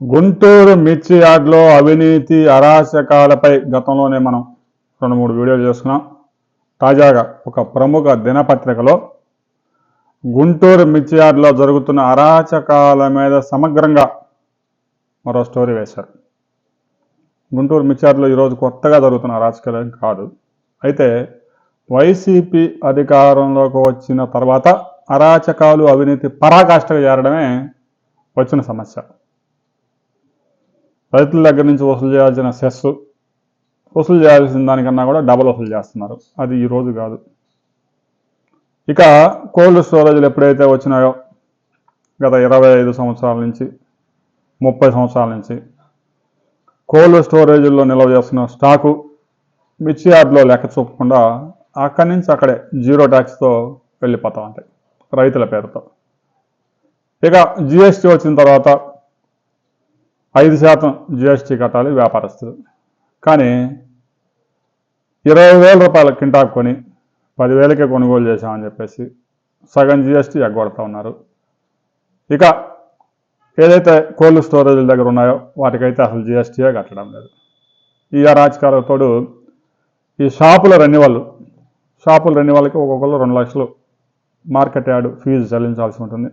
గుంటూరు మిర్చి యార్డ్లో అవినీతి అరాచకాలపై గతంలోనే మనం రెండు మూడు వీడియోలు చేసుకున్నాం. తాజాగా ఒక ప్రముఖ దినపత్రికలో గుంటూరు మిర్చి యార్డ్లో జరుగుతున్న అరాచకాల మీద సమగ్రంగా మరో స్టోరీ వేశారు. గుంటూరు మిర్చి ఈరోజు కొత్తగా జరుగుతున్న అరాచకాలు కాదు. అయితే వైసీపీ అధికారంలోకి వచ్చిన తర్వాత అరాచకాలు అవినీతి పరాకాష్ఠగా చేరడమే వచ్చిన సమస్య. రైతుల దగ్గర నుంచి వసూలు చేయాల్సిన సెస్ వసూలు చేయాల్సిన దానికన్నా కూడా డబల్ వసూలు చేస్తున్నారు. అది ఈ రోజు కాదు. ఇక కోల్డ్ స్టోరేజ్లు ఎప్పుడైతే వచ్చినాయో గత ఇరవై ఐదు సంవత్సరాల నుంచి ముప్పై సంవత్సరాల నుంచి కోల్డ్ స్టోరేజ్లో నిల్వ చేస్తున్న స్టాకు మిర్చి యార్డ్లో లెక్క చూపకుండా అక్కడి నుంచి అక్కడే జీరో ట్యాక్స్తో వెళ్ళిపోతా ఉంటాయి రైతుల పేరుతో. ఇక జిఎస్టీ వచ్చిన తర్వాత ఐదు శాతం జిఎస్టీ కట్టాలి వ్యాపారస్తులు. కానీ ఇరవై వేల రూపాయల కింటాకు కొని పదివేలకే కొనుగోలు చేశామని చెప్పేసి సగం జిఎస్టీ ఎగ్గొడతా ఉన్నారు. ఇక ఏదైతే కోల్డ్ స్టోరేజ్ల దగ్గర ఉన్నాయో వాటికైతే అసలు జిఎస్టీయే కట్టడం లేదు. ఈ అరాచకాలతోడు ఈ షాపుల రెన్యువల్ షాపుల రెన్యువల్కి ఒక్కొక్కరు రెండు లక్షలు మార్కెట్ యార్డ్ ఫీజు చెల్లించాల్సి ఉంటుంది.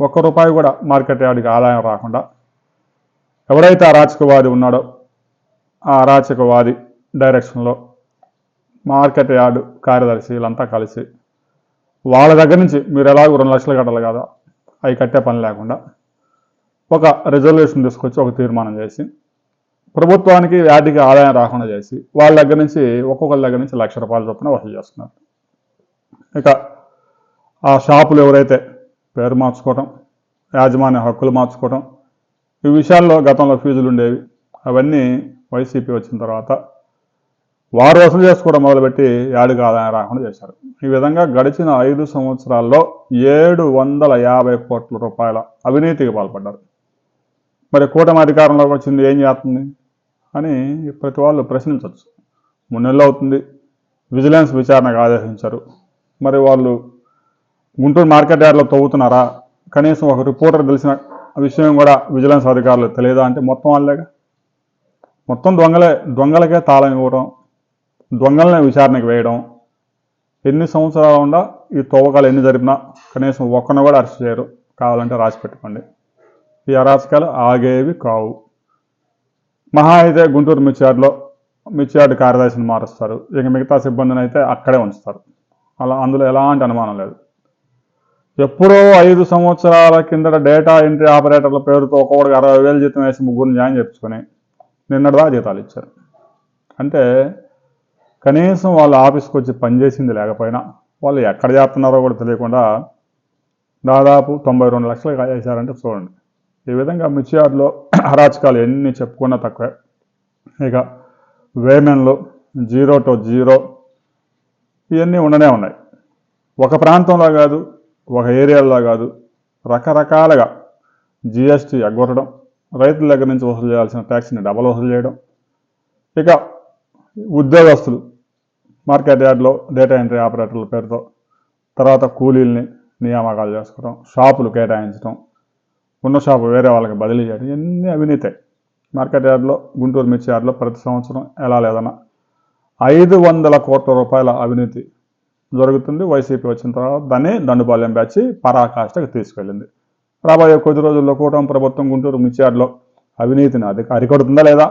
ఒక్క రూపాయి కూడా మార్కెట్ యార్డ్కి ఆదాయం రాకుండా ఎవరైతే అరాచకవాది ఉన్నాడో ఆ అరాచకవాది డైరెక్షన్లో మార్కెట్ యార్డు కార్యదర్శి వీళ్ళంతా కలిసి వాళ్ళ దగ్గర నుంచి మీరు ఎలాగో రెండు లక్షలు కట్టాలి కదా అవి కట్టే పని లేకుండా ఒక రిజర్వేషన్ తీసుకొచ్చి ఒక తీర్మానం చేసి ప్రభుత్వానికి వ్యాధికి ఆదాయం రాకుండా చేసి వాళ్ళ దగ్గర నుంచి ఒక్కొక్కరి దగ్గర నుంచి లక్ష రూపాయల చొప్పున వసూలు చేస్తున్నారు. ఇక ఆ షాపులు ఎవరైతే పేరు మార్చుకోవటం యాజమాన్య హక్కులు మార్చుకోవటం ఈ విషయాల్లో గతంలో ఫీజులు ఉండేవి. అవన్నీ వైసీపీ వచ్చిన తర్వాత వారు వసూలు చేసుకోవడం మొదలుపెట్టి ఏడుగా ఆదాయం రాకుండా చేశారు. ఈ విధంగా గడిచిన ఐదు సంవత్సరాల్లో ఏడు వందల యాభై కోట్ల రూపాయల అవినీతికి పాల్పడ్డారు. మరి కూటమి అధికారంలోకి వచ్చింది ఏం చేస్తుంది అని ప్రతి వాళ్ళు ప్రశ్నించవచ్చు మూడు నెలలు అవుతుంది. విజిలెన్స్ విచారణకు ఆదేశించారు. మరి వాళ్ళు గుంటూరు మార్కెట్ యార్డ్లో తవ్వుతున్నారా? కనీసం ఒక రిపోర్టర్ తెలిసిన విషయం కూడా విజిలెన్స్ అధికారులు తెలియదా అంటే మొత్తం వాళ్ళేగా మొత్తం దొంగలే దొంగలకే తాళం ఇవ్వడం దొంగలనే విచారణకు వేయడం. ఎన్ని సంవత్సరాలు ఉండా ఈ తవ్వకాలు ఎన్ని జరిపినా కనీసం ఒక్కను కూడా అరెస్ట్ చేయరు. కావాలంటే రాసి పెట్టుకోండి. ఈ అరాచకాలు ఆగేవి కావు. మహా అయితే గుంటూరు మిర్చియార్డులో మిర్చియార్డు కార్యదర్శిని మారుస్తారు. ఇక మిగతా సిబ్బందిని అయితే అక్కడే ఉంచుతారు. అలా అందులో ఎలాంటి అనుమానం లేదు. ఎప్పుడో ఐదు సంవత్సరాల కిందట డేటా ఎంట్రీ ఆపరేటర్ల పేరుతో ఒక్కొక్కడికి అరవై వేలు జీతం వేసి ముగ్గురిని జాయిన్ చేర్చుకొని నిన్నటిదా జీతాలు ఇచ్చారు. అంటే కనీసం వాళ్ళ ఆఫీస్కి వచ్చి పనిచేసింది లేకపోయినా వాళ్ళు ఎక్కడ చేస్తున్నారో కూడా తెలియకుండా దాదాపు తొంభై రెండు లక్షలు కాజేశారంటే చూడండి. ఈ విధంగా మిర్చియార్డ్లో అరాచకాలు ఎన్ని చెప్పుకున్నా తక్కువే. ఇక వేమెన్లు జీరో టు జీరో ఇవన్నీ ఉండనే ఉన్నాయి. ఒక ప్రాంతంలో కాదు ఒక ఏరియాలో కాదు రకరకాలుగా జిఎస్టీ ఎగ్గొట్టడం రైతుల దగ్గర నుంచి వసూలు చేయాల్సిన ట్యాక్స్ని డబల్ వసూలు చేయడం. ఇక ఉద్యోగస్తులు మార్కెట్ యార్డ్లో డేటా ఎంట్రీ ఆపరేటర్ల పేరుతో తర్వాత కూలీల్ని నియామకాలు చేసుకోవడం షాపులు కేటాయించడం ఉన్న షాపు వేరే వాళ్ళకి బదిలీ చేయడం ఇవన్నీ అవినీతే. మార్కెట్ యార్డ్లో గుంటూరు మిర్చి యార్డ్లో ప్రతి సంవత్సరం ఎలా లేదన్నా ఐదు వందల కోట్ల రూపాయల అవినీతి జరుగుతుంది. వైసీపీ వచ్చిన తర్వాత దాన్ని దండుబాల్యం బ్యాచ్ పరాకాష్ఠకు తీసుకెళ్ళింది. రాబోయే కొద్ది రోజుల్లో కూటమి ప్రభుత్వం గుంటూరు ముచ్చార్లో అవినీతిని అది అరికడుతుందా లేదా?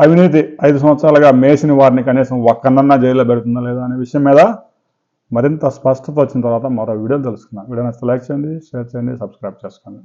అవినీతి ఐదు సంవత్సరాలుగా మేసిన వారిని కనీసం ఒక్కనన్నా జైల్లో పెడుతుందా లేదా అనే విషయం మీద మరింత స్పష్టత వచ్చిన తర్వాత మరో వీడియోలు తెలుసుకుందాం. వీడియో నచ్చితే లైక్ చేయండి షేర్ చేయండి సబ్స్క్రైబ్ చేసుకోండి.